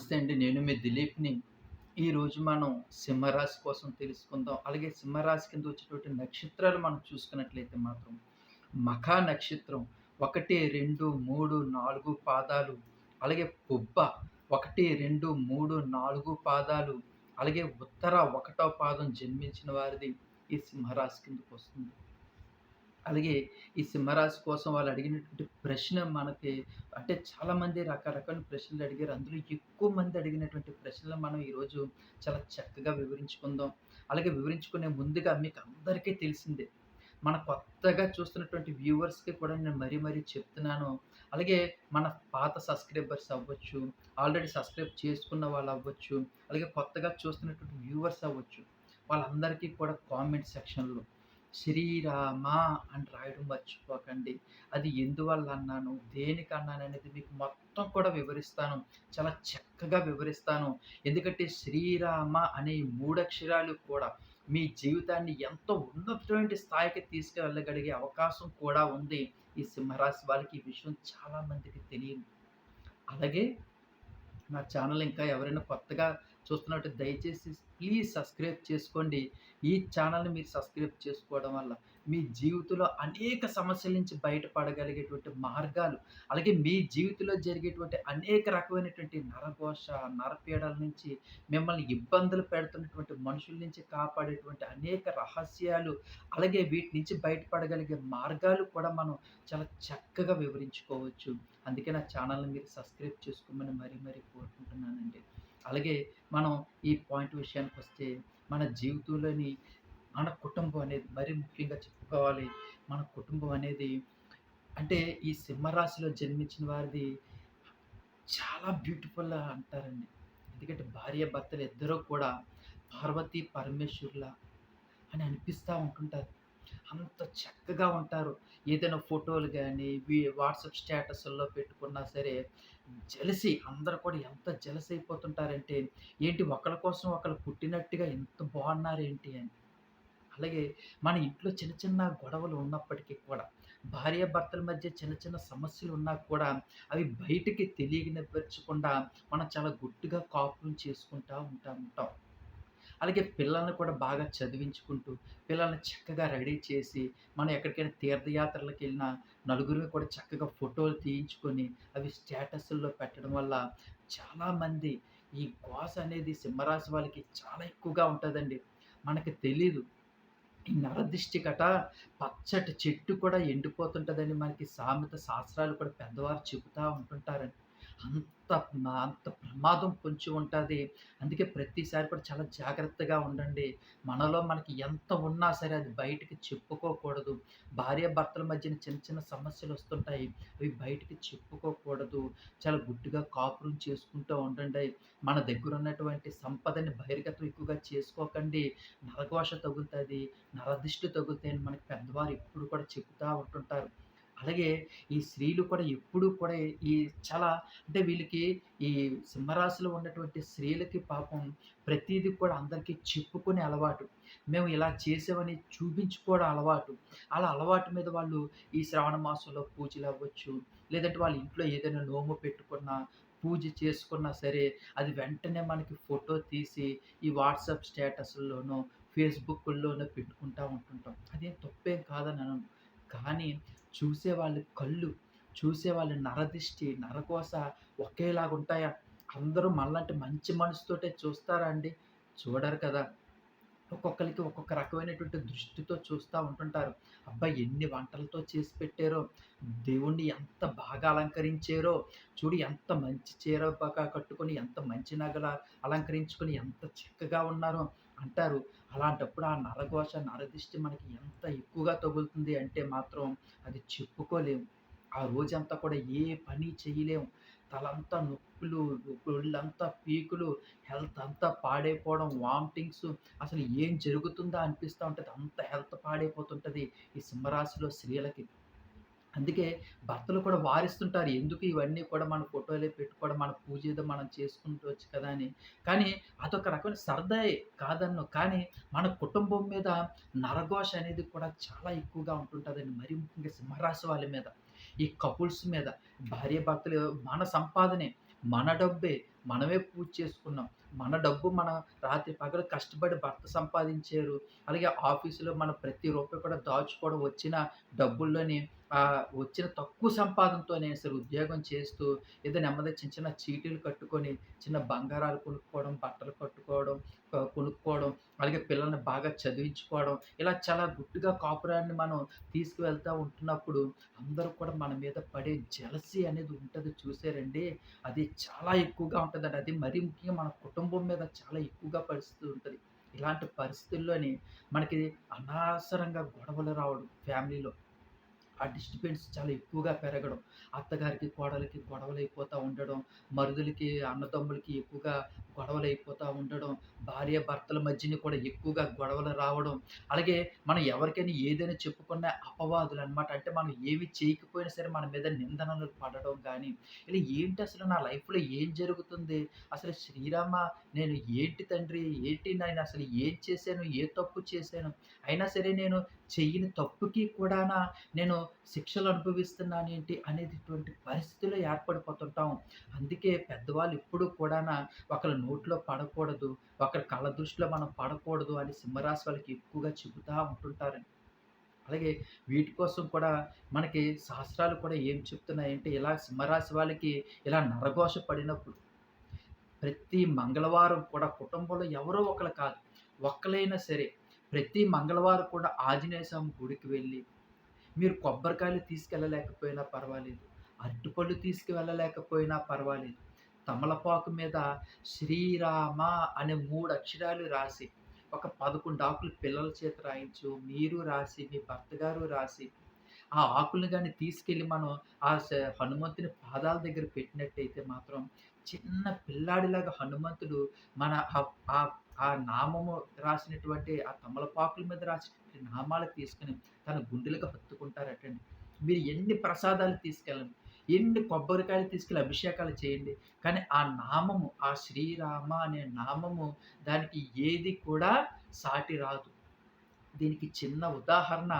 నమస్తే అండి. నేను మీ దిలీప్‌ని. ఈరోజు మనం సింహరాశి కోసం తెలుసుకుందాం. అలాగే సింహరాశి కింద వచ్చేటువంటి నక్షత్రాలు మనం చూసుకున్నట్లయితే మాత్రం మఖా నక్షత్రం 1, 2, 3, 4 పాదాలు. అలాగే పుబ్బ 1, 2, 3, 4 పాదాలు. అలాగే ఉత్తర ఒకటో పాదం జన్మించిన వారిది ఈ సింహరాశి కిందకొస్తుంది. అలాగే ఈ సింహరాశి కోసం వాళ్ళు అడిగినటువంటి ప్రశ్న మనకి అంటే చాలామంది రకరకాల ప్రశ్నలు అడిగారు. అందులో ఎక్కువ మంది అడిగినటువంటి ప్రశ్నలు మనం ఈరోజు చాలా చక్కగా వివరించుకుందాం. అలాగే వివరించుకునే ముందుగా మీకు అందరికీ తెలిసిందే. మన కొత్తగా చూస్తున్నటువంటి వ్యూవర్స్‌కి కూడా నేను మరీ మరీ చెప్తున్నాను. అలాగే మన పాత సబ్‌స్క్రైబర్స్ అవ్వచ్చు, ఆల్రెడీ సబ్‌స్క్రైబ్ చేసుకున్న వాళ్ళు అవ్వచ్చు, అలాగే కొత్తగా చూస్తున్నటువంటి వ్యూవర్స్ అవ్వచ్చు. వాళ్ళందరికీ కూడా కామెంట్ సెక్షన్‌లో శ్రీరామ అని రాయడం మర్చిపోకండి. అది ఎందువల్ల అన్నాను, దేనికి అన్నాననేది మీకు మొత్తం కూడా వివరిస్తాను. చాలా చక్కగా వివరిస్తాను. ఎందుకంటే శ్రీరామ అనే మూడక్షరాలు కూడా మీ జీవితాన్ని ఎంతో ఉన్నతమైన స్థాయికి తీసుకెళ్ళగలిగే అవకాశం కూడా ఉంది. ఈ సింహరాశి వాళ్ళకి ఈ విషయం చాలా మందికి తెలియదు. అలాగే నా ఛానల్ ఇంకా ఎవరైనా కొత్తగా చూస్తున్నట్టు దయచేసి ప్లీజ్ సబ్‌స్క్రైబ్ చేసుకోండి. ఈ ఛానల్‌ని మీరు సబ్‌స్క్రైబ్ చేసుకోవడం వల్ల మీ జీవితంలో అనేక సమస్యల నుంచి బయటపడగలిగేటువంటి మార్గాలు, అలాగే మీ జీవితంలో జరిగేటువంటి అనేక రకమైనటువంటి నరఘోష, నరపీడల నుంచి మిమ్మల్ని ఇబ్బందులు పెడుతున్నటువంటి మనుషుల నుంచి కాపాడేటువంటి అనేక రహస్యాలు, అలాగే వీటి నుంచి బయటపడగలిగే మార్గాలు కూడా మనం చాలా చక్కగా వివరించుకోవచ్చు. అందుకే నా ఛానల్‌ని మీరు సబ్‌స్క్రైబ్ చేసుకోమని మరీ మరీ కోరుకుంటున్నానండి. అలాగే మనం ఈ పాయింట్ విషయానికి వస్తే మన జీవితంలోని మన కుటుంబం అనేది మరీ ముఖ్యంగా చెప్పుకోవాలి. మన కుటుంబం అనేది అంటే ఈ సింహరాశిలో జన్మించిన వారిది చాలా బ్యూటిఫుల్ అంటారండి. ఎందుకంటే భార్య భర్తలు ఇద్దరూ కూడా పార్వతి పరమేశ్వరుల అని అనిపిస్తూ ఉంటుంటారు. అంత చక్కగా ఉంటారు. ఏదైనా ఫోటోలు కానీ వాట్సాప్ స్టేటస్‌ల్లో పెట్టుకున్నా సరే జలసి అందరు కూడా ఎంత జలసి అయిపోతుంటారంటే, ఏంటి ఒకరి కోసం ఒకరు పుట్టినట్టుగా ఎంత బాగున్నారేంటి అని. అలాగే మన ఇంట్లో చిన్న చిన్న గొడవలు ఉన్నప్పటికీ కూడా భార్యాభర్తల మధ్య చిన్న చిన్న సమస్యలు ఉన్నా కూడా అవి బయటికి తెలియనిపరచకుండా మనం చాలా గుట్టుగా కాపులు చేసుకుంటూ ఉంటా ఉంటాం. అలాగే పిల్లల్ని కూడా బాగా చదివించుకుంటూ, పిల్లల్ని చక్కగా రెడీ చేసి, మనం ఎక్కడికైనా తీర్థయాత్రలకెళ్ళినా నలుగురిని కూడా చక్కగా ఫోటోలు తీయించుకొని, అవి స్టేటస్‌ల్లో పెట్టడం వల్ల చాలామంది ఈ గోస అనేది సింహరాశి వాళ్ళకి చాలా ఎక్కువగా ఉంటుందండి మనకి తెలీదు. ఈ నరదిష్టి కట పచ్చటి చెట్టు కూడా ఎండిపోతుంటుందని మనకి సామెత, శాస్త్రాలు కూడా పెద్దవారు చెబుతూ ఉంటుంటారండి. అంత అంత ప్రమాదం పొంచి ఉంటుంది అందుకే ప్రతిసారి కూడా చాలా జాగ్రత్తగా ఉండండి. మనలో మనకి ఎంత ఉన్నా సరే అది బయటికి చెప్పుకోకూడదు. భార్యాభర్తల మధ్యన చిన్న చిన్న సమస్యలు వస్తుంటాయి అవి బయటికి చెప్పుకోకూడదు. చాలా గుడ్డుగా కాపురం చేసుకుంటూ ఉండండి. మన దగ్గర ఉన్నటువంటి సంపదని బహిర్గతం ఎక్కువగా చేసుకోకండి. నరఘోష తగులుతుంది నరదిష్టి తగులుతాయని మనకి పెద్దవారు ఎప్పుడు కూడా చెప్తూ ఉంటుంటారు. అలాగే ఈ స్త్రీలు కూడా ఎప్పుడూ కూడా ఈ చాలా అంటే వీళ్ళకి ఈ సింహరాశిలో ఉన్నటువంటి స్త్రీలకి పాపం ప్రతిదీ కూడా అందరికీ చెప్పుకునే అలవాటు. మేము ఇలా చేసామని చూపించుకోవడం అలవాటు. అలా అలవాటు మీద వాళ్ళు ఈ శ్రావణ మాసంలో పూజలు అవ్వచ్చు లేదంటే వాళ్ళ ఇంట్లో ఏదైనా నోము పెట్టుకున్నా, పూజ చేసుకున్నా సరే, అది వెంటనే మనకి ఫోటో తీసి ఈ వాట్సాప్ స్టేటస్లోనూ ఫేస్‌బుక్కుల్లోనో పెట్టుకుంటా ఉంటుంటాం. అదేం తప్పేం కాదని అనను. కానీ చూసేవాళ్ళ కళ్ళు, చూసేవాళ్ళ నరదిష్టి, ఒకేలాగా ఒకేలాగుంటాయా? అందరూ మనలాంటి మంచి మనసుతోటే చూస్తారా అండి? చూడరు కదా! ఒక్కొక్కరికి ఒక్కొక్క రకమైనటువంటి దృష్టితో చూస్తూ ఉంటుంటారు. అబ్బాయి ఎన్ని వంటలతో చేసి పెట్టారో, దేవుణ్ణి ఎంత బాగా అలంకరించారో, చూడు ఎంత మంచి చీర బాగా కట్టుకొని, ఎంత మంచి నగల అలంకరించుకొని, ఎంత చక్కగా ఉన్నారో అంటారు. అలాంటప్పుడు ఆ నరఘోష, నరదిష్టి మనకి ఎంత ఎక్కువగా తగులుతుంది అంటే మాత్రం అది చెప్పుకోలేము. ఆ రోజంతా కూడా ఏ పని చేయలేము. తలంతా నొప్పులు, ఒళ్ళంతా పీకులు, హెల్త్ అంతా పాడైపోవడం, వామిటింగ్స్ అసలు ఏం జరుగుతుందా అనిపిస్తూ ఉంటుంది అంత హెల్త్ పాడైపోతుంటుంది ఈ సింహరాశిలో స్త్రీలకి. అందుకే భర్తలు కూడా వారిస్తుంటారు. ఎందుకు ఇవన్నీ కూడా మన ఫోటోలే పెట్టుకోవడం, మన పూజ ఏదో మనం చేసుకుంటవచ్చు కదా అని. కానీ అదొక రకమైన సరదాయే కాదన్ను కానీ మన కుటుంబం మీద నరఘోష అనేది కూడా చాలా ఎక్కువగా ఉంటుంటుందండి మరి ముఖ్యంగా సింహరాశి వాళ్ళ మీద. ఈ కపుల్స్ మీద భార్య భర్తలు మన సంపాదనే, మన డబ్బే, మనమే పూజ చేసుకున్నాం మన డబ్బు మన రాత్రి పగలు కష్టపడి భర్త సంపాదించారు అలాగే ఆఫీసులో మన ప్రతి రూపాయి కూడా దాచుకోవడం వచ్చిన డబ్బుల్లోని వచ్చిన తక్కువ సంపాదనతోనే అసలు ఉద్యోగం చేస్తూ ఏదో నెమ్మది చిన్న చిన్న చీటీలు కట్టుకొని చిన్న బంగారాలు కొనుక్కోవడం బట్టలు కట్టుకోవడం కొనుక్కోవడం అలాగే పిల్లల్ని బాగా చదివించుకోవడం ఇలా చాలా గుట్టుగా కాపురాన్ని మనం తీసుకువెళ్తూ ఉంటున్నప్పుడు అందరూ కూడా మన మీద పడే జలసి అనేది ఉంటుంది చూసారండి. అది చాలా ఎక్కువగా ఉంటుందండి. అది మరీ ముఖ్యంగా మన కుటుంబం మీద చాలా ఎక్కువగా పరిస్థితి ఉంటుంది. ఇలాంటి పరిస్థితుల్లోని మనకి అనవసరంగా గొడవలు రావడం ఫ్యామిలీలో. ఆ డిస్టర్బెన్స్ చాలా ఎక్కువగా పెరగడం. అత్తగారికి కోడలికి గొడవలు అయిపోతూ ఉండడం మరుదులకి అన్నదమ్ములకి ఎక్కువగా గొడవలు అయిపోతూ ఉండడం భార్య భర్తల మధ్యని కూడా ఎక్కువగా గొడవలు రావడం అలాగే మనం ఎవరికైనా ఏదైనా చెప్పుకున్న అపవాదులు అనమాట అంటే మనం ఏమి చేయకపోయినా సరే మన మీద నిందనలు పడడం కానీ ఇలా ఏంటి అసలు నా లైఫ్లో ఏం జరుగుతుంది? అసలు శ్రీరామ నేను ఏంటి తండ్రి? ఏంటి నేను అసలు ఏం చేశాను? ఏ తప్పు చేశాను? అయినా సరే నేను చెయ్యని తప్పుకి కూడానా నేను శిక్షలు అనుభవిస్తున్నాను ఏంటి అనేటువంటి పరిస్థితుల్లో ఏర్పడిపోతుంటాం. అందుకే పెద్దవాళ్ళు ఇప్పుడు కూడానా ఒకరి నోట్లో పడకూడదు ఒకరి కళ్ళ దృష్టిలో మనం పడకూడదు అని సింహరాశి వాళ్ళకి ఎక్కువగా చెబుతూ ఉంటుంటారండి. అలాగే వీటి కోసం కూడా మనకి శాస్త్రాలు కూడా ఏం చెప్తున్నాయంటే ఇలా సింహరాశి వాళ్ళకి ఇలా నరఘోష పడినప్పుడు ప్రతి మంగళవారం కూడా కుటుంబంలో ఎవరో ఒకరు కాదు ఒక్కలైనా సరే ప్రతి మంగళవారం కూడా ఆంజనేయ స్వామి గుడికి వెళ్ళి మీరు కొబ్బరికాయలు తీసుకెళ్ళలేకపోయినా పర్వాలేదు అరటిపళ్ళు తీసుకువెళ్ళలేకపోయినా పర్వాలేదు తమలపాకు మీద శ్రీరామ అనే మూడు అక్షరాలు రాసి ఒక పదకొండు ఆకులు పిల్లల చేత రాయించు మీరు రాసి మీ భర్త గారు రాసి ఆ ఆకులను కానీ తీసుకెళ్ళి మనం ఆ హనుమంతుని పాదాల దగ్గర పెట్టినట్టయితే మాత్రం చిన్న పిల్లాడిలాగా హనుమంతుడు మన ఆ ఆ నామము రాసినటువంటి ఆ తమలపాకుల మీద రాసినటువంటి నామాలు తీసుకుని తన గుండెలకు హత్తుకుంటారటండి. మీరు ఎన్ని ప్రసాదాలు తీసుకెళ్ళండి? ఎన్ని కొబ్బరికాయలు తీసుకెళ్ళి అభిషేకాలు చేయండి. కానీ ఆ నామము ఆ శ్రీరామ అనే నామము దానికి ఏది కూడా సాటి రాదు. దీనికి చిన్న ఉదాహరణ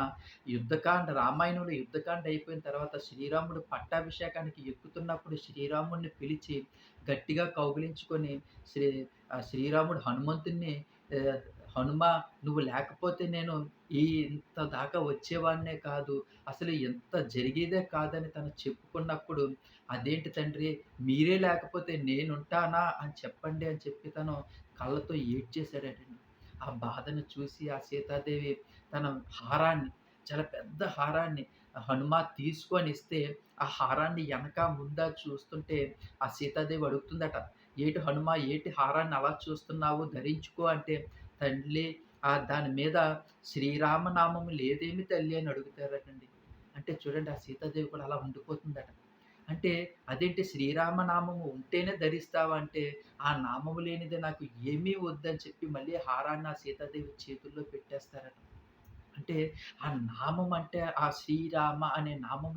యుద్ధకాండ రామాయణంలో యుద్ధకాండ అయిపోయిన తర్వాత శ్రీరాముడు పట్టాభిషేకానికి ఎక్కుతున్నప్పుడు శ్రీరాముడిని పిలిచి గట్టిగా కౌగిలించుకొని శ్రీ శ్రీరాముడు హనుమంతుణ్ణి హనుమ నువ్వు లేకపోతే నేను ఈ ఇంత దాకా వచ్చేవాడినే కాదు. అసలు ఎంత జరిగేదే కాదని తను చెప్పుకున్నప్పుడు అదేంటి తండ్రి? మీరే లేకపోతే నేనుంటానా అని చెప్పండి అని చెప్పి తను కళ్ళతో ఏడ్చేశాడటండి ఆ బాధను చూసి ఆ సీతాదేవి తన హారాన్ని చాలా పెద్ద హారాన్ని హనుమ తీసుకొని ఇస్తే ఆ హారాన్ని వెనక ముందా చూస్తుంటే ఆ సీతాదేవి అడుగుతుందట ఏటి హనుమ ఏటి హారాన్ని అలా చూస్తున్నావు? ధరించుకో అంటే తల్లి ఆ దాని మీద శ్రీరామనామం లేదేమి తల్లి అని అడుగుతారటండి. అంటే చూడండి ఆ సీతాదేవి కూడా అలా ఉండిపోతుందట. అంటే అదేంటి శ్రీరామనామము ఉంటేనే ధరిస్తావా అంటే ఆ నామము లేనిదే నాకు ఏమీ వద్దని చెప్పి మళ్ళీ హారాన్ని ఆ సీతాదేవి చేతుల్లో పెట్టేస్తారట. అంటే ఆ నామం అంటే ఆ శ్రీరామ అనే నామం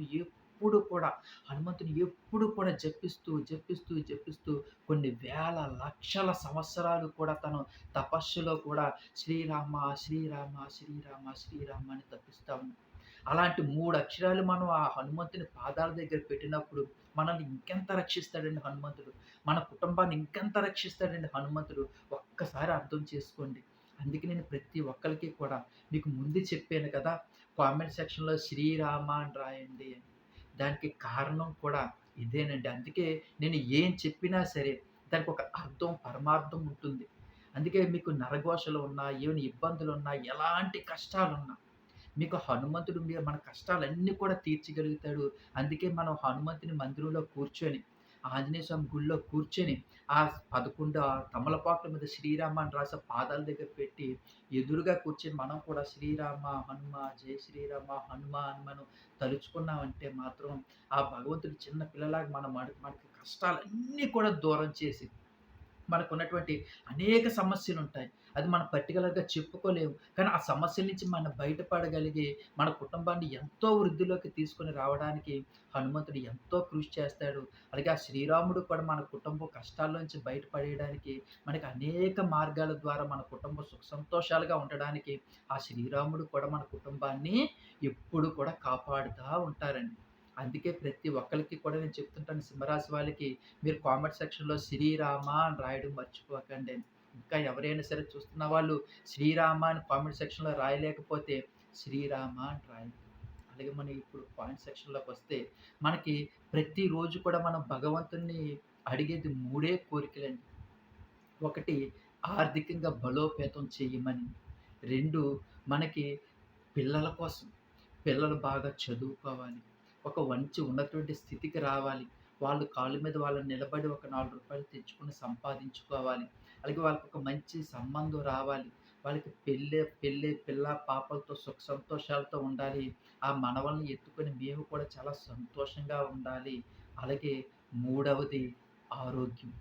ఎప్పుడు కూడా హనుమంతుని ఎప్పుడు కూడా జపిస్తూ జపిస్తూ జపిస్తూ కొన్ని వేల లక్షల సంవత్సరాలు కూడా తను తపస్సులో కూడా శ్రీరామ శ్రీరామ శ్రీరామ శ్రీరామ అని తప్పిస్తాము అలాంటి మూడు అక్షరాలు మనం ఆ హనుమంతుని పాదాల దగ్గర పెట్టినప్పుడు మనల్ని ఇంకెంత రక్షిస్తాడండి హనుమంతుడు? మన కుటుంబాన్ని ఇంకెంత రక్షిస్తాడండి హనుమంతుడు? ఒక్కసారి అర్థం చేసుకోండి. అందుకే నేను ప్రతి ఒక్కరికి కూడా మీకు ముందు చెప్పాను కదా కామెంట్ సెక్షన్లో శ్రీరామ అని రాయండి అని. దానికి కారణం కూడా ఇదేనండి. అందుకే నేను ఏం చెప్పినా సరే దానికి ఒక అర్థం పరమార్థం ఉంటుంది. అందుకే మీకు నరఘోషలు ఉన్నా ఏమైనా ఇబ్బందులు ఉన్నా ఎలాంటి కష్టాలున్నా మీకు హనుమంతుడు మీద మన కష్టాలన్నీ కూడా తీర్చగలుగుతాడు. అందుకే మనం హనుమంతుని మందిరంలో కూర్చొని ఆంజనేయ స్వామి గుళ్ళో కూర్చొని ఆ పదకొండు తమలపాకుల మీద శ్రీరామ అని రాసే పాదాల దగ్గర పెట్టి ఎదురుగా కూర్చొని మనం కూడా శ్రీరామ హనుమ జై శ్రీరామ హనుమ అని మనం తలుచుకున్నామంటే మాత్రం ఆ భగవంతుడు చిన్న పిల్లలాగా మన మనకి కష్టాలన్నీ కూడా దూరం చేసి మనకున్నటువంటి అనేక సమస్యలు ఉంటాయి. అది మనం పర్టికులర్గా చెప్పుకోలేము. కానీ ఆ సమస్యల నుంచి మనం బయటపడగలిగి మన కుటుంబాన్ని ఎంతో వృద్ధిలోకి తీసుకొని రావడానికి హనుమంతుడు ఎంతో కృషి చేస్తాడు. అలాగే ఆ శ్రీరాముడు కూడా మన కుటుంబం కష్టాల్లోంచి బయటపడేయడానికి మనకి అనేక మార్గాల ద్వారా మన కుటుంబం సుఖ సంతోషాలుగా ఉండడానికి ఆ శ్రీరాముడు కూడా మన కుటుంబాన్ని ఎప్పుడు కూడా కాపాడుతూ ఉంటారండి. అందుకే ప్రతి ఒక్కరికి కూడా నేను చెప్తుంటాను సింహరాశి వాళ్ళకి మీరు కామెంట్ సెక్షన్‌లో శ్రీరామ అని రాయడం మర్చిపోకండి. అని. ఇంకా ఎవరైనా సరే చూస్తున్న వాళ్ళు శ్రీరామ అని కామెంట్ సెక్షన్‌లో రాయలేకపోతే శ్రీరామ అని రాయండి. అలాగే మనం ఇప్పుడు పాయింట్ సెక్షన్‌లోకి వస్తే మనకి ప్రతిరోజు కూడా మనం భగవంతుడిని అడిగేది మూడే కోరికలండి. ఒకటి ఆర్థికంగా బలోపేతం చేయమని రెండు మనకి పిల్లల కోసం. పిల్లలు బాగా చదువుకోవాలి. ఒక మంచి ఉన్నటువంటి స్థితికి రావాలి. వాళ్ళు కాళ్ళ మీద వాళ్ళు నిలబడి ఒక నాలుగు రూపాయలు తెచ్చుకొని సంపాదించుకోవాలి. అలాగే వాళ్ళకి ఒక మంచి సంబంధం రావాలి. వాళ్ళకి పెళ్ళి పెళ్ళి పిల్ల పాపలతో సుఖ సంతోషాలతో ఉండాలి. ఆ మనవల్ని ఎత్తుకొని మేము కూడా చాలా సంతోషంగా ఉండాలి. అలాగే మూడవది ఆరోగ్యం.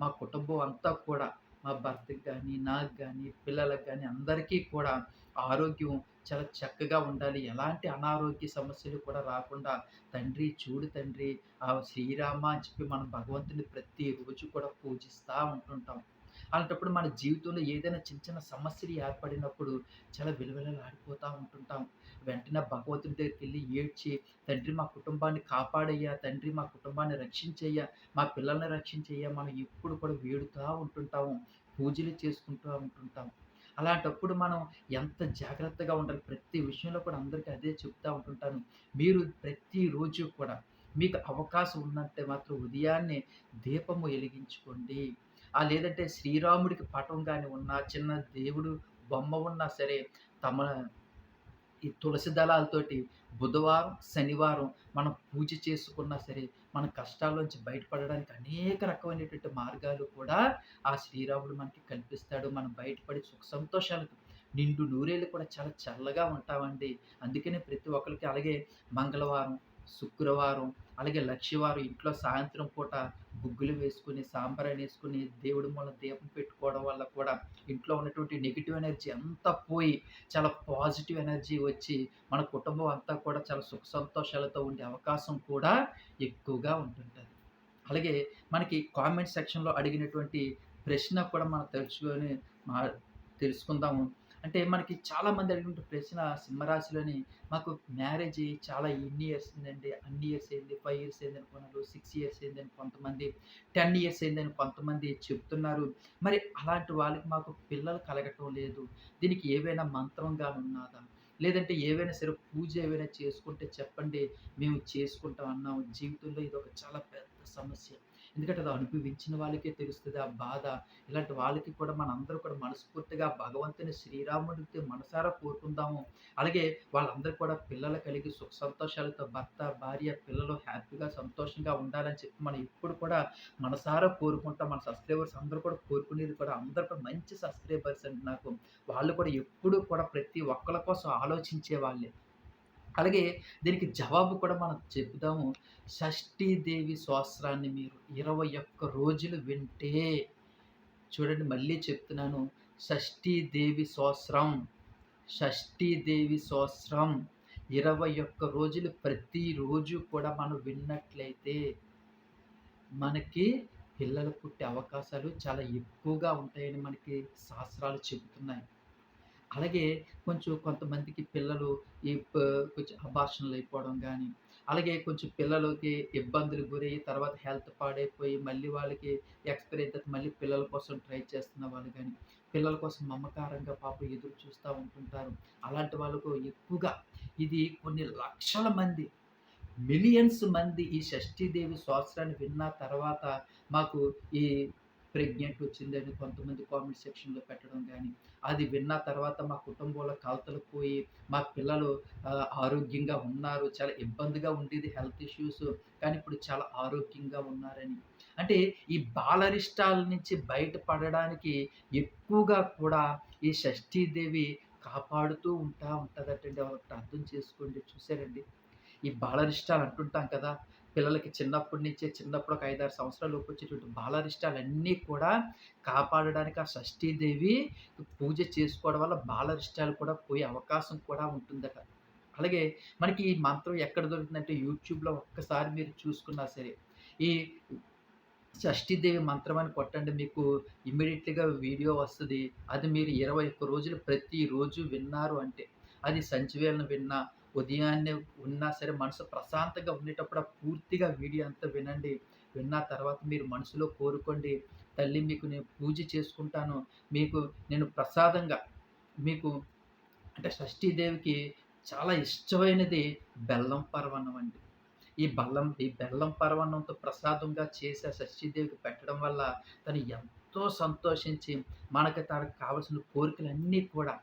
మా కుటుంబం అంతా కూడా మా భర్తకి కానీ నాకు కానీ పిల్లలకి కానీ అందరికీ కూడా ఆరోగ్యం చాలా చక్కగా ఉండాలి. ఎలాంటి అనారోగ్య సమస్యలు కూడా రాకుండా తండ్రి చూడు తండ్రి ఆ శ్రీరామ అని చెప్పి మనం భగవంతుని ప్రతిరోజు కూడా పూజిస్తూ ఉంటుంటాం. అలాంటప్పుడు మన జీవితంలో ఏదైనా చిన్న చిన్న సమస్యలు ఏర్పడినప్పుడు చాలా విలువలలాడిపోతూ ఉంటుంటాం. వెంటనే భగవంతుడి దగ్గరికెళ్ళి ఏడ్చి, తండ్రి మా కుటుంబాన్ని కాపాడయ్యా, తండ్రి మా కుటుంబాన్ని రక్షించయ్యా, మా పిల్లల్ని రక్షించయ్యా మనం ఎప్పుడు కూడా వేడుతూ ఉంటుంటాము. పూజలు చేసుకుంటూ ఉంటుంటాం. అలాంటప్పుడు మనం ఎంత జాగ్రత్తగా ఉండాలి. ప్రతి విషయంలో కూడా అందరికీ అదే చెప్తూ ఉంటుంటాను. మీరు ప్రతిరోజు కూడా మీకు అవకాశం ఉన్నట్టే మాత్రం ఉదయాన్నే దీపము ఎలిగించుకోండి. ఆ లేదంటే శ్రీరాముడికి పటం కానీ ఉన్నా, చిన్న దేవుడు బొమ్మ ఉన్నా సరే, తమ ఈ తులసి దళాలతోటి బుధవారం, శనివారం మనం పూజ చేసుకున్నా సరే, మన కష్టాల్లోంచి బయటపడడానికి అనేక రకమైనటువంటి మార్గాలు కూడా ఆ శ్రీరాముడు మనకి కల్పిస్తాడు. మనం బయటపడి సుఖ సంతోషాలకు నిండు నూరేళ్ళు కూడా చాలా చల్లగా ఉంటామండి. అందుకనే ప్రతి ఒక్కరికి అలాగే మంగళవారం, శుక్రవారం, అలాగే లక్షవారం ఇంట్లో సాయంత్రం పూట ముగ్గులు వేసుకొని, వేసుకుని దేవుడి మూల దీపం పెట్టుకోవడం వల్ల కూడా ఇంట్లో ఉన్నటువంటి నెగిటివ్ ఎనర్జీ అంతా పోయి, చాలా పాజిటివ్ ఎనర్జీ వచ్చి, మన కుటుంబం అంతా కూడా చాలా సుఖ సంతోషాలతో ఉండే అవకాశం కూడా ఎక్కువగా ఉంటుంటుంది అలాగే మనకి కామెంట్ సెక్షన్‌లో అడిగినటువంటి ప్రశ్న కూడా మనం తెలుసుకొని మా తెలుసుకుందాము. అంటే మనకి చాలామంది అడిగిన ప్రశ్న సింహరాశిలోని మాకు మ్యారేజ్ చాలా ఎన్ని ఇయర్స్ అయిందండి? అన్ని ఇయర్స్ అయింది. ఫైవ్ ఇయర్స్ ఏందని కొందరు, 6 ఇయర్స్ అయిందని కొంతమంది, 10 ఇయర్స్ అయిందని కొంతమంది చెప్తున్నారు. మరి అలాంటి వాళ్ళకి మాకు పిల్లలు కలగటం లేదు. దీనికి ఏవైనా మంత్రంగా ఉన్నదా లేదంటే ఏవైనా సరే పూజ ఏవైనా చేసుకుంటే చెప్పండి. మేము చేసుకుంటాం అన్నాం. జీవితంలో ఇది ఒక చాలా పెద్ద సమస్య. ఎందుకంటే అది అనుభవించిన వాళ్ళకే తెలుస్తుంది ఆ బాధ. ఇలాంటి వాళ్ళకి కూడా మనందరూ కూడా మనస్ఫూర్తిగా భగవంతుని శ్రీరాముడికి మనసారా కోరుకుందాము. అలాగే వాళ్ళందరూ కూడా పిల్లలు కలిగి సుఖ సంతోషాలతో భర్త, భార్య, పిల్లలు హ్యాపీగా, సంతోషంగా ఉండాలని చెప్పి మనం ఎప్పుడు కూడా మనసారా కోరుకుంటాం. మన సబ్‌స్క్రైబర్స్ అందరూ కూడా కోరుకునేది కూడా అందరూ కూడా మంచి సబ్‌స్క్రైబర్స్ అండి నాకు. వాళ్ళు కూడా ఎప్పుడూ కూడా ప్రతి ఒక్కరి కోసం ఆలోచించే వాళ్ళే. అలాగే దీనికి జవాబు కూడా మనం చెప్దాము. షష్ఠీదేవి స్తోత్రాన్ని మీరు 21 రోజులు వింటే చూడండి మళ్ళీ చెప్తున్నాను. షష్ఠీదేవి స్తోత్రం, షష్ఠీదేవి స్తోత్రం 21 రోజులు ప్రతిరోజు కూడా మనం విన్నట్లయితే మనకి పిల్లలు పుట్టే అవకాశాలు చాలా ఎక్కువగా ఉంటాయని మనకి శాస్త్రాలు చెబుతున్నాయి. అలాగే కొంచెం కొంతమందికి పిల్లలు ఈ కొంచెం అభాషణలు అయిపోవడం కానీ అలాగే కొంచెం పిల్లలకి ఇబ్బందులు గురయ్యి తర్వాత హెల్త్ పాడైపోయి మళ్ళీ వాళ్ళకి ఎక్స్‌పైర్ అయితే మళ్ళీ పిల్లల కోసం ట్రై చేస్తున్న వాళ్ళు కానీ పిల్లల కోసం మమకారంగా పాపం ఎదురు చూస్తూ ఉంటుంటారు. అలాంటి వాళ్ళకు ఎక్కువగా ఇది కొన్ని లక్షల మంది, మిలియన్స్ మంది ఈ షష్ఠీదేవి స్తోత్రాన్ని విన్న తర్వాత మాకు ఈ ప్రెగ్నెంట్ వచ్చిందని కొంతమంది కామెంట్ సెక్షన్‌లో పెట్టడం కానీ అది విన్న తర్వాత మా కుటుంబంలో కలతలు పోయి, మా పిల్లలు ఆరోగ్యంగా ఉన్నారు. చాలా ఇబ్బందిగా ఉండేది హెల్త్ ఇష్యూస్. కానీ ఇప్పుడు చాలా ఆరోగ్యంగా ఉన్నారని. అంటే ఈ బాలరిష్టాల నుంచి బయటపడడానికి ఎక్కువగా కూడా ఈ షష్ఠీదేవి కాపాడుతూ ఉంటా ఉంటుందటండి ఒకటి అర్థం చేసుకోండి. చూసారండి? ఈ బాలరిష్టాలు అంటుంటాం కదా! పిల్లలకి చిన్నప్పటి నుంచే చిన్నప్పుడు ఒక 5, 6 సంవత్సరాలలోపు వచ్చేటువంటి బాలరిష్టాలన్నీ కూడా కాపాడడానికి ఆ షష్ఠీదేవి పూజ చేసుకోవడం వల్ల బాలరిష్టాలు కూడా పోయే అవకాశం కూడా ఉంటుందట. అలాగే మనకి ఈ మంత్రం ఎక్కడ దొరుకుతుందంటే యూట్యూబ్‌లో ఒక్కసారి మీరు చూసుకున్నా సరే, ఈ షష్ఠీదేవి మంత్రం అని కొట్టండి మీకు ఇమ్మీడియట్లీగా వీడియో వస్తుంది అది మీరు 21 రోజులు ప్రతిరోజు విన్నారు అంటే, అది సంచివేలను విన్నా, ఉదయాన్నే ఉన్నా సరే మనసు ప్రశాంతంగా ఉండేటప్పుడు పూర్తిగా వీడియో అంతా వినండి. విన్న తర్వాత మీరు మనసులో కోరుకోండి. తల్లి మీకు నేను పూజ చేసుకుంటాను. మీకు నేను ప్రసాదంగా మీకు అంటే షష్ఠీదేవికి చాలా ఇష్టమైనది బెల్లం పర్వణం అండి. ఈ బెల్లం ఈ బెల్లం పర్వణంతో ప్రసాదంగా చేసే షష్ఠీదేవికి పెట్టడం వల్ల తను ఎంతో సంతోషించి మనకి తనకు కావలసిన కోరికలన్నీ కూడా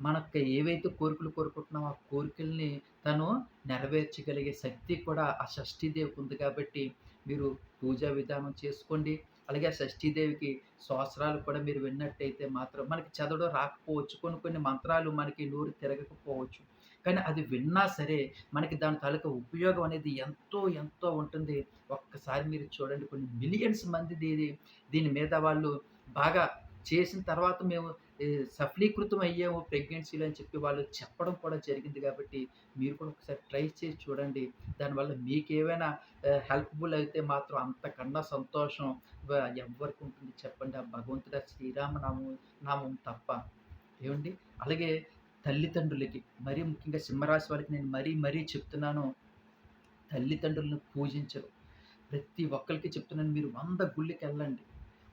మనకు ఏవైతే కోరికలు కోరుకుంటున్నామో ఆ కోరికల్ని తను నెరవేర్చగలిగే శక్తి కూడా ఆ షష్ఠీదేవికి ఉంది కాబట్టి మీరు పూజా విధానం చేసుకోండి. అలాగే ఆ షష్ఠీదేవికి స్తోత్రాలు కూడా మీరు విన్నట్టయితే మాత్రం మనకి చదవడం రాకపోవచ్చు. కొన్ని కొన్ని మంత్రాలు మనకి నూరు తిరగకపోవచ్చు. కానీ అది విన్నా సరే మనకి దాని తాలూకా ఉపయోగం అనేది ఎంతో ఎంతో ఉంటుంది. ఒక్కసారి మీరు చూడండి కొన్ని మిలియన్స్ మంది దీని దీని మీద వాళ్ళు బాగా చేసిన తర్వాత మేము సఫలీకృతం అయ్యాము ప్రెగ్నెన్సీలు అని చెప్పి వాళ్ళు చెప్పడం కూడా జరిగింది కాబట్టి మీరు కూడా ఒకసారి ట్రై చేసి చూడండి. దానివల్ల మీకు ఏమైనా హెల్ప్ఫుల్ అయితే మాత్రం అంతకన్నా సంతోషం ఎవరికి ఉంటుంది చెప్పండి. ఆ శ్రీరామ శ్రీరామనామం నామం తప్ప. ఏమండి? అలాగే తల్లిదండ్రులకి మరీ ముఖ్యంగా సింహరాశి వారికి నేను మరీ మరీ చెప్తున్నాను. తల్లిదండ్రులను పూజించరు. ప్రతి ఒక్కరికి చెప్తున్నాను మీరు వంద గుళ్ళకి వెళ్ళండి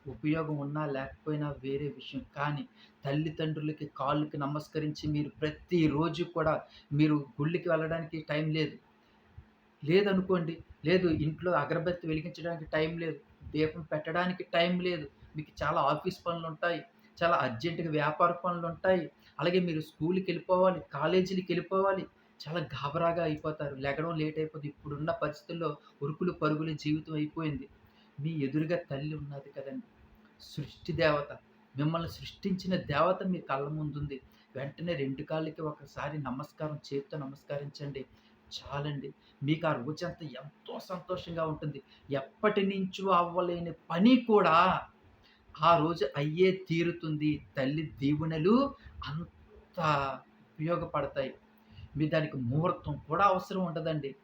ఉపయోగం ఉన్నా లేకపోయినా వేరే విషయం. కానీ తల్లిదండ్రులకి కాళ్ళకి నమస్కరించి మీరు ప్రతిరోజు కూడా మీరు గుళ్ళకి వెళ్ళడానికి టైం లేదు. లేదనుకోండి లేదు ఇంట్లో అగరబత్తి వెలిగించడానికి టైం లేదు దీపం పెట్టడానికి టైం లేదు మీకు చాలా ఆఫీస్ పనులు ఉంటాయి చాలా అర్జెంటుగా వ్యాపార పనులు ఉంటాయి అలాగే మీరు స్కూల్కి వెళ్ళిపోవాలి కాలేజీలకి వెళ్ళిపోవాలి చాలా గాబరాగా అయిపోతారు. లెగడం లేట్ అయిపోతుంది ఇప్పుడున్న పరిస్థితుల్లో ఉరుకులు పరుగులు జీవితం అయిపోయింది. మీ ఎదురుగా తల్లి ఉన్నది కదండి. సృష్టి దేవత. మిమ్మల్ని సృష్టించిన దేవత మీ కళ్ళ ముందుంది. వెంటనే రెండు కాళ్ళకి ఒకసారి నమస్కారం చేతితో నమస్కరించండి. చాలండి. మీకు ఆ రోజంతా ఎంతో సంతోషంగా ఉంటుంది. ఎప్పటి నుంచో అవ్వలేని పని కూడా ఆ రోజు అయ్యే తీరుతుంది. తల్లి దీవెనలు అంత ఉపయోగపడతాయి. మీ దానికి ముహూర్తం కూడా అవసరం ఉండదండి.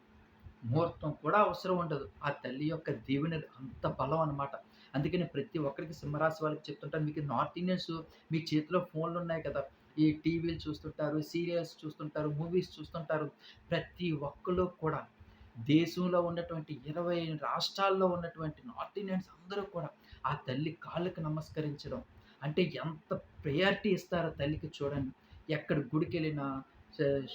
ముహూర్తం కూడా అవసరం ఉండదు. ఆ తల్లి యొక్క దీవెన అంత బలం అనమాట అందుకని ప్రతి ఒక్కరికి సింహరాశి వాళ్ళకి చెప్తుంటారు మీకు నార్త్ ఇండియన్స్ మీ చేతిలో ఫోన్లు ఉన్నాయి కదా. ఈ టీవీలు చూస్తుంటారు సీరియల్స్ చూస్తుంటారు మూవీస్ చూస్తుంటారు. ప్రతి ఒక్కరు కూడా దేశంలో ఉన్నటువంటి ఇరవై రాష్ట్రాల్లో ఉన్నటువంటి నార్త్ ఇండియన్స్ అందరూ కూడా ఆ తల్లి కాళ్ళకి నమస్కరించడం. అంటే ఎంత ప్రయారిటీ ఇస్తారో తల్లికి చూడండి. ఎక్కడ గుడికి వెళ్ళినా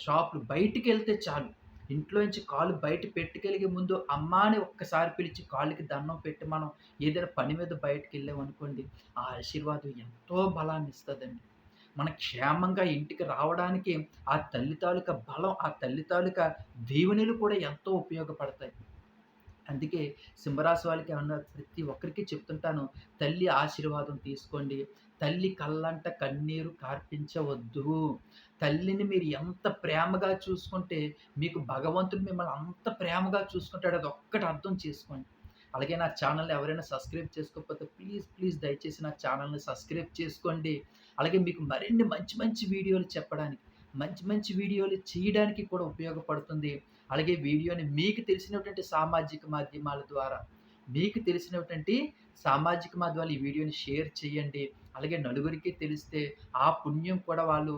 షాపులు బయటికి వెళ్తే చాలు. ఇంట్లో నుంచి కాలు బయట పెట్టుకెళ్ళే ముందు అమ్మాని ఒక్కసారి పిలిచి కాళ్ళకి దండం పెట్టి మనం ఏదైనా పని మీద బయటకు వెళ్ళామనుకోండి ఆ ఆశీర్వాదం ఎంతో బలాన్ని ఇస్తుందండి. మన క్షేమంగా ఇంటికి రావడానికి ఆ తల్లి తాలూకా బలం ఆ తల్లి తాలూకా దీవెనలు కూడా ఎంతో ఉపయోగపడతాయి. అందుకే సింహరాశి వాళ్ళకి అన్న ప్రతి ఒక్కరికి చెప్తుంటాను తల్లి ఆశీర్వాదం తీసుకోండి తల్లి కళ్ళంట కన్నీరు కార్పించవద్దు తల్లిని మీరు ఎంత ప్రేమగా చూసుకుంటే మీకు భగవంతుడు మిమ్మల్ని అంత ప్రేమగా చూసుకుంటాడు అది ఒక్కటి అర్థం చేసుకోండి. అలాగే నా ఛానల్ని ఎవరైనా సబ్స్క్రైబ్ చేసుకోకపోతే ప్లీజ్ ప్లీజ్ దయచేసి నా ఛానల్ని సబ్స్క్రైబ్ చేసుకోండి. అలాగే మీకు మరిన్ని మంచి మంచి వీడియోలు చెప్పడానికి మంచి మంచి వీడియోలు చేయడానికి కూడా ఉపయోగపడుతుంది. అలాగే వీడియోని మీకు తెలిసినటువంటి సామాజిక మాధ్యమాల ద్వారా మీకు తెలిసినటువంటి సామాజిక మాధ్యమాలు ఈ వీడియోని షేర్ చేయండి. అలాగే నలుగురికి తెలిస్తే ఆ పుణ్యం కూడా వాళ్ళు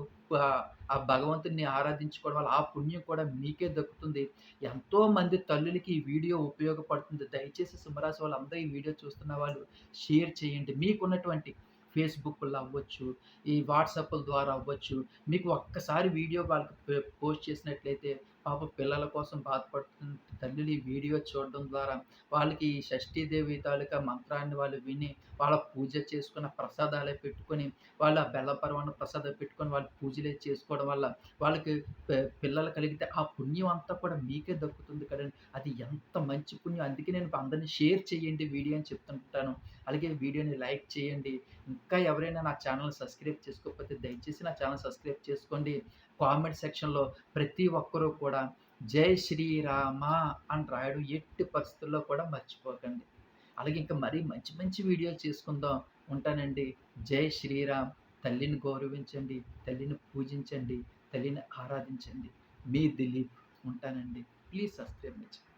ఆ భగవంతుని ఆరాధించుకోవడం వల్ల ఆ పుణ్యం కూడా మీకే దక్కుతుంది. ఎంతో మంది తల్లులకి ఈ వీడియో ఉపయోగపడుతుంది. దయచేసి సింహరాశి వాళ్ళు అందరూ ఈ వీడియో చూస్తున్న వాళ్ళు షేర్ చేయండి. మీకున్నటువంటి ఫేస్బుక్లో అవ్వచ్చు ఈ వాట్సాప్ల ద్వారా అవ్వచ్చు మీకు ఒక్కసారి వీడియో వాళ్ళకి పోస్ట్ చేసినట్లయితే పాప పిల్లల కోసం బాధపడుతున్న తల్లులు ఈ వీడియో చూడడం ద్వారా వాళ్ళకి ఈ షష్ఠీదేవి తాలూకా మంత్రాన్ని వాళ్ళు విని వాళ్ళ పూజ చేసుకున్న ప్రసాదాలే పెట్టుకొని వాళ్ళ బెల్లపరమైన ప్రసాదం పెట్టుకొని వాళ్ళు పూజలే చేసుకోవడం వల్ల వాళ్ళకి పిల్లలు కలిగితే ఆ పుణ్యం అంతా కూడా మీకే దక్కుతుంది కదండి. అది ఎంత మంచి పుణ్యం. అందుకే నేను అందరినీ షేర్ చేయండి వీడియో అని చెప్తుంటాను. అలాగే వీడియోని లైక్ చేయండి. ఇంకా ఎవరైనా నా ఛానల్ సబ్స్క్రైబ్ చేసుకోకపోతే దయచేసి నా ఛానల్ సబ్స్క్రైబ్ చేసుకోండి. కామెంట్ సెక్షన్లో ప్రతి ఒక్కరూ కూడా జై శ్రీరామ అని రాయడం ఎట్టి పరిస్థితుల్లో కూడా మర్చిపోకండి. అలాగే ఇంకా మరీ మంచి మంచి వీడియోలు చేసుకుందాం ఉంటానండి. జై శ్రీరామ్. తల్లిని గౌరవించండి. తల్లిని పూజించండి. తల్లిని ఆరాధించండి. మీ దిలీప్ ఉంటానండి. Please subscribe my